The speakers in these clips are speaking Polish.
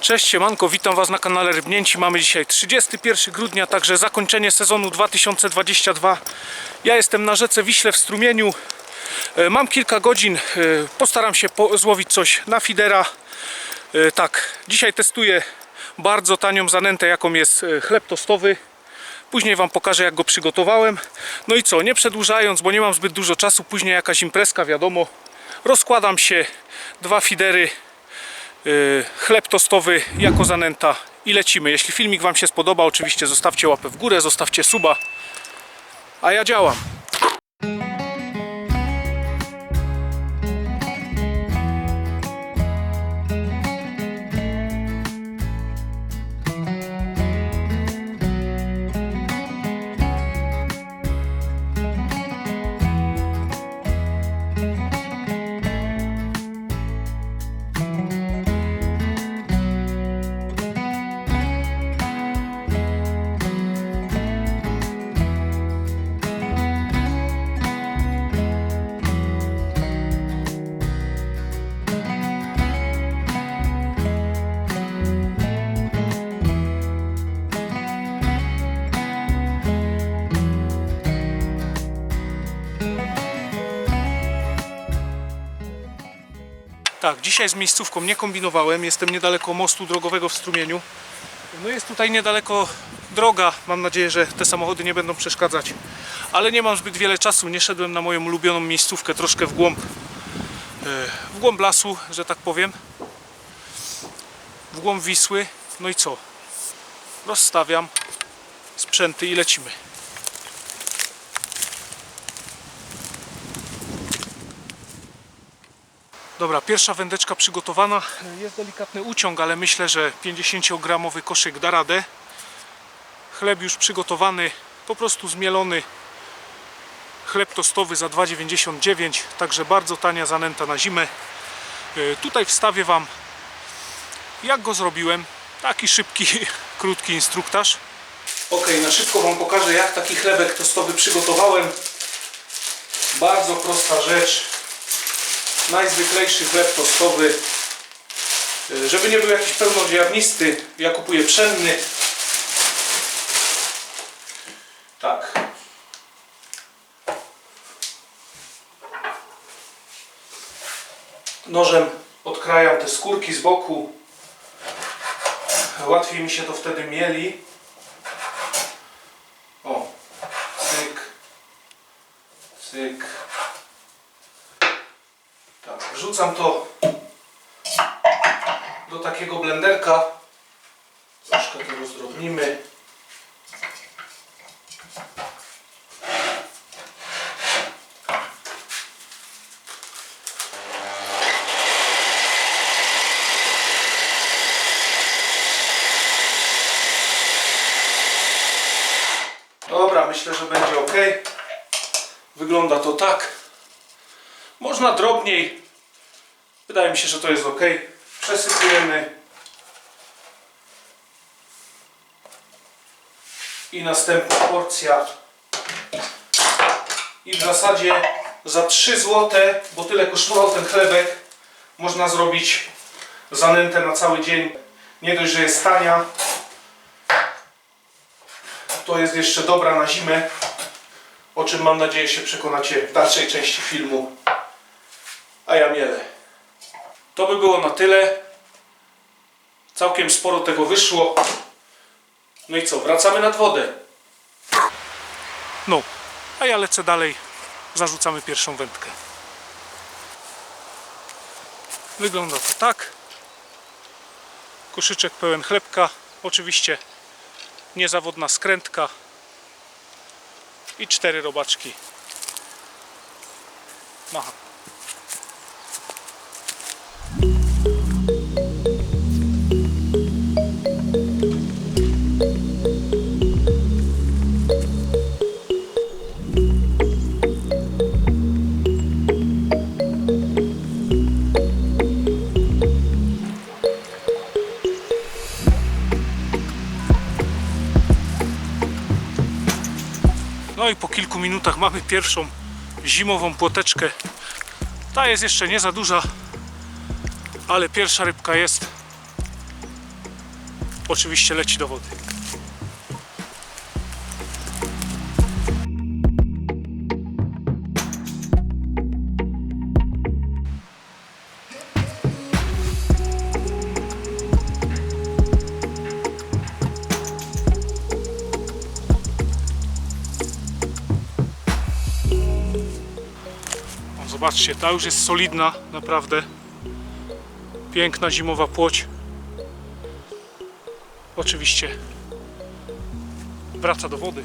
Cześć siemanko, witam Was na kanale Rybnięci. Mamy dzisiaj 31 grudnia, także zakończenie sezonu 2022. Ja jestem na rzece Wiśle w Strumieniu. E, Mam kilka godzin, e, postaram się złowić coś na fidera. E, Tak, dzisiaj testuję bardzo tanią zanętę, jaką jest chleb tostowy. Później Wam pokażę, jak go przygotowałem. No i co, nie przedłużając, bo nie mam zbyt dużo czasu, później jakaś imprezka, wiadomo. Rozkładam się, dwa fidery, chleb tostowy jako zanęta i lecimy. Jeśli filmik Wam się spodoba, oczywiście zostawcie łapę w górę, zostawcie suba, a ja działam. Tak, dzisiaj z miejscówką nie kombinowałem. Jestem niedaleko mostu drogowego w strumieniu. No jest tutaj niedaleko droga. Mam nadzieję, że te samochody nie będą przeszkadzać. Ale nie mam zbyt wiele czasu. Nie szedłem na moją ulubioną miejscówkę, troszkę w głąb, e, w głąb lasu, że tak powiem. W głąb Wisły. No i co? Rozstawiam sprzęty i lecimy. Dobra, pierwsza wędeczka przygotowana. Jest delikatny uciąg, ale myślę, że 50-gramowy koszyk da radę. Chleb już przygotowany, po prostu zmielony. Chleb tostowy za 2,99, także bardzo tania zanęta na zimę. E, Tutaj wstawię Wam, jak go zrobiłem. Taki szybki, krótki instruktaż. Ok, na szybko Wam pokażę, jak taki chlebek tostowy przygotowałem. Bardzo prosta rzecz najzwyklejszy chleb tostowy. Yy, Żeby nie był jakiś pełnoziarnisty, ja kupuję pszenny. Tak. Nożem odkrajam te skórki z boku. Łatwiej mi się to wtedy mieli. O, cyk, cyk. Wrzucam to do takiego blenderka. Troszkę to rozdrobnimy. Dobra, myślę, że będzie ok. Wygląda to tak. Można drobniej. Wydaje mi się, że to jest ok. Przesypujemy. I następna porcja. I w zasadzie za 3 zł, bo tyle kosztował ten chlebek, można zrobić zanętę na cały dzień. Nie dość, że jest tania, to jest jeszcze dobra na zimę, o czym mam nadzieję się przekonacie w dalszej części filmu a ja mielę. To by było na tyle. Całkiem sporo tego wyszło. No i co, wracamy nad wodę. No, a ja lecę dalej. Zarzucamy pierwszą wędkę. Wygląda to tak. Koszyczek pełen chlebka. Oczywiście niezawodna skrętka. I cztery robaczki. Macham. No i po kilku minutach mamy pierwszą zimową płoteczkę. Ta jest jeszcze nie za duża, ale pierwsza rybka jest. oczywiście leci do wody. Zobaczcie, ta już jest solidna, naprawdę. Piękna zimowa płoć. Oczywiście wraca do wody.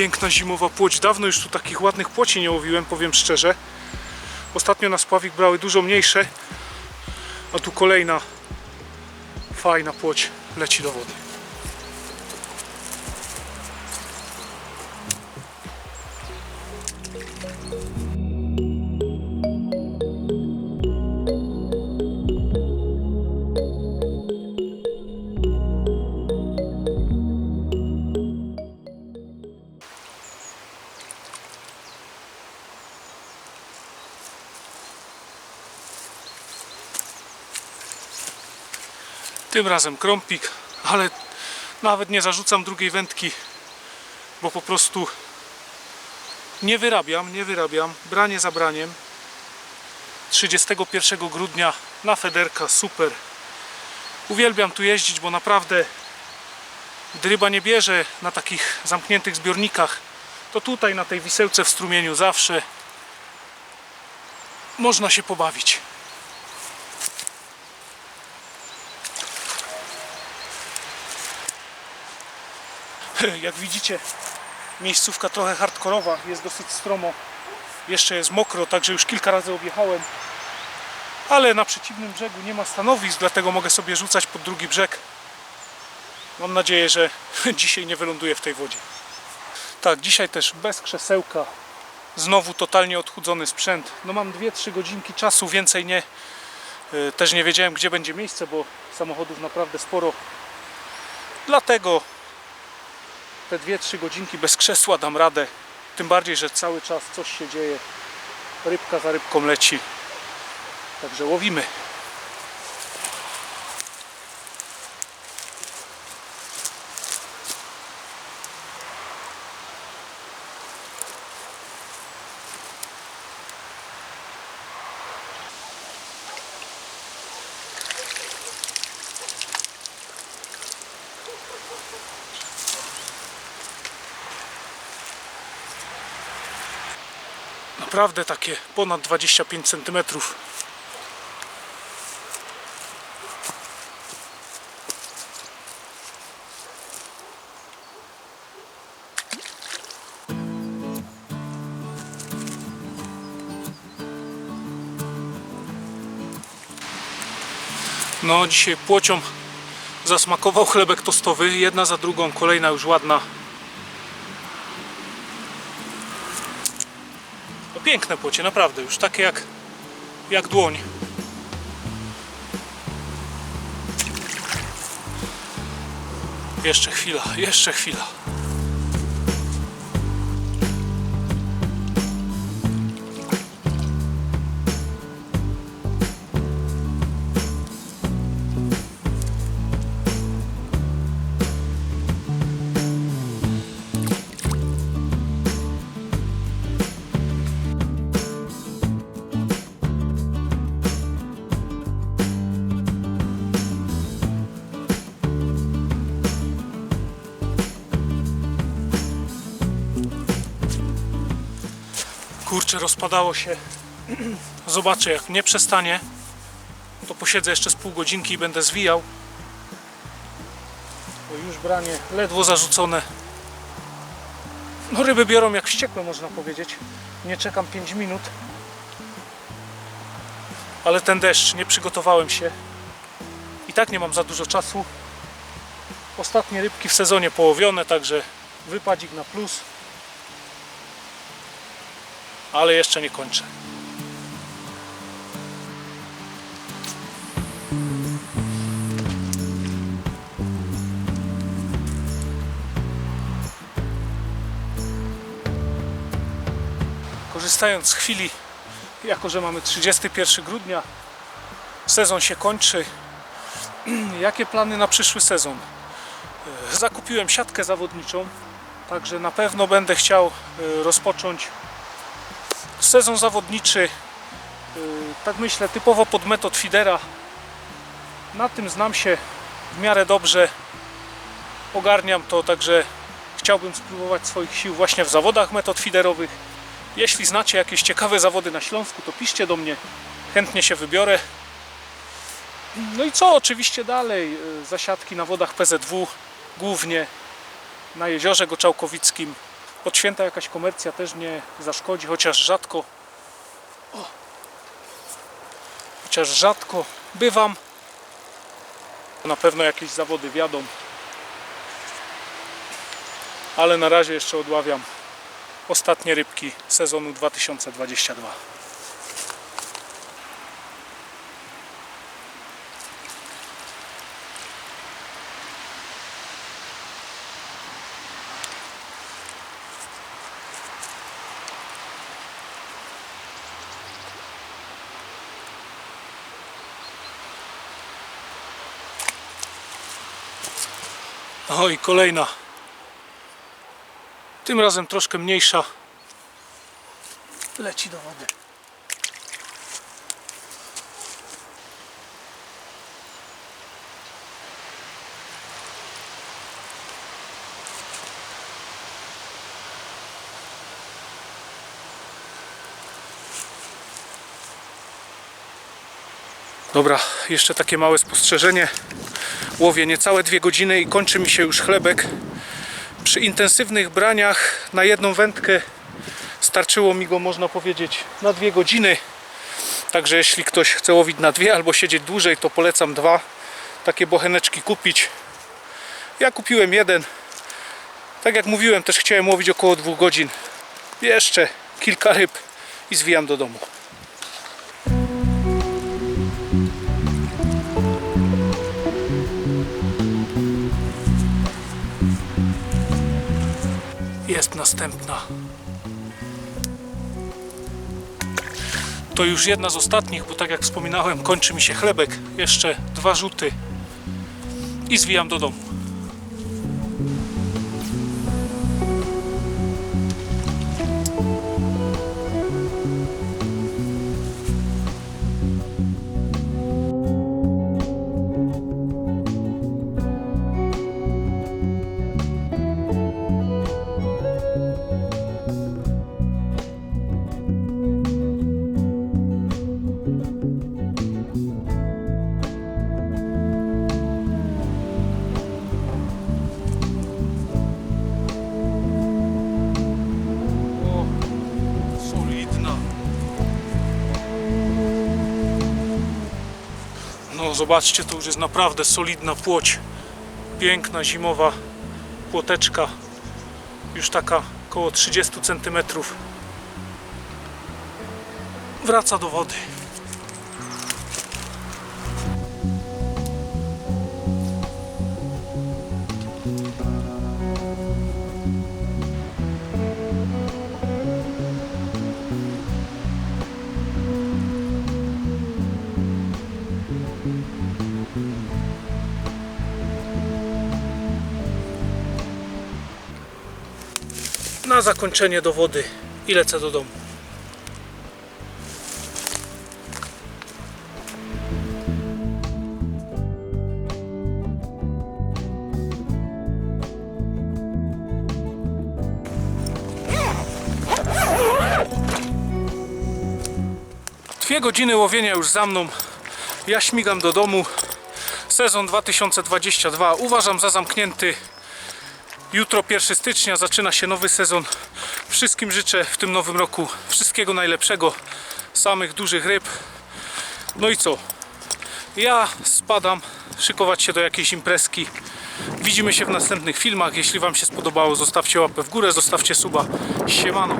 Piękna zimowa płoć. Dawno już tu takich ładnych płoci nie łowiłem, powiem szczerze. Ostatnio na spławik brały dużo mniejsze, a tu kolejna fajna płoć leci do wody. Tym razem krąpik, ale nawet nie zarzucam drugiej wędki, bo po prostu nie wyrabiam, nie wyrabiam. Branie za braniem. 31 grudnia na Federka, super. Uwielbiam tu jeździć, bo naprawdę gdy ryba nie bierze na takich zamkniętych zbiornikach, to tutaj na tej wisełce w strumieniu zawsze można się pobawić. Jak widzicie, miejscówka trochę hardkorowa, jest dosyć stromo. Jeszcze jest mokro, także już kilka razy objechałem. Ale na przeciwnym brzegu nie ma stanowisk, dlatego mogę sobie rzucać pod drugi brzeg. Mam nadzieję, że dzisiaj nie wyląduję w tej wodzie. Tak, dzisiaj też bez krzesełka. Znowu totalnie odchudzony sprzęt. No mam 2-3 godzinki czasu, więcej nie. Yy, Też nie wiedziałem, gdzie będzie miejsce, bo samochodów naprawdę sporo. Dlatego te 2-3 godzinki bez krzesła dam radę. Tym bardziej, że cały czas coś się dzieje. Rybka za rybką leci. Także łowimy. Naprawdę takie ponad 25 cm. No, dzisiaj płocią zasmakował chlebek tostowy. Jedna za drugą, kolejna już ładna. Piękne płocie, naprawdę, już takie jak, jak dłoń. Jeszcze chwila, jeszcze chwila. Kurczę, rozpadało się. Zobaczę, jak nie przestanie, to posiedzę jeszcze z pół godzinki i będę zwijał. Bo już branie ledwo zarzucone. No ryby biorą jak wściekłe, można powiedzieć. Nie czekam 5 minut. Ale ten deszcz, nie przygotowałem się. I tak nie mam za dużo czasu. Ostatnie rybki w sezonie połowione, także wypadzik na plus. Ale jeszcze nie kończę. Korzystając z chwili, jako że mamy 31 grudnia, sezon się kończy. Jakie plany na przyszły sezon? Zakupiłem siatkę zawodniczą, także na pewno będę chciał e, rozpocząć sezon zawodniczy. e, Tak myślę, typowo pod metod feedera. Na tym znam się w miarę dobrze. Ogarniam to, także chciałbym spróbować swoich sił właśnie w zawodach metod feederowych. Jeśli znacie jakieś ciekawe zawody na Śląsku, to piszcie do mnie. Chętnie się wybiorę. No i co oczywiście dalej? Y, Zasiadki na wodach PZW, głównie na jeziorze Goczałkowickim. Od święta jakaś komercja też nie zaszkodzi, chociaż rzadko. O, chociaż rzadko bywam. Na pewno jakieś zawody wiadą. Ale na razie jeszcze odławiam ostatnie rybki sezonu 2022. Oj, kolejna. Tym razem troszkę mniejsza. Leci do wody. Dobra, jeszcze takie małe spostrzeżenie. Łowię niecałe dwie godziny i kończy mi się już chlebek. Przy intensywnych braniach na jedną wędkę starczyło mi go, można powiedzieć, na dwie godziny. Także jeśli ktoś chce łowić na dwie albo siedzieć dłużej, to polecam dwa takie bocheneczki kupić. Ja kupiłem jeden. Tak jak mówiłem, też chciałem łowić około dwóch godzin. Jeszcze kilka ryb i zwijam do domu. Jest następna. To już jedna z ostatnich, bo tak jak wspominałem, kończy mi się chlebek. Jeszcze dwa rzuty i zwijam do domu. No zobaczcie, to już jest naprawdę solidna płoć. Piękna zimowa płoteczka. Już taka około 30 cm. Wraca do wody. Na zakończenie do wody i lecę do domu. Dwie godziny łowienia już za mną. Ja śmigam do domu. Sezon 2022 uważam za zamknięty. Jutro 1 stycznia zaczyna się nowy sezon. Wszystkim życzę w tym nowym roku wszystkiego najlepszego, samych dużych ryb. No i co? Ja spadam, szykować się do jakiejś imprezki. Widzimy się w następnych filmach. Jeśli Wam się spodobało, zostawcie łapę w górę, zostawcie suba. Siemano.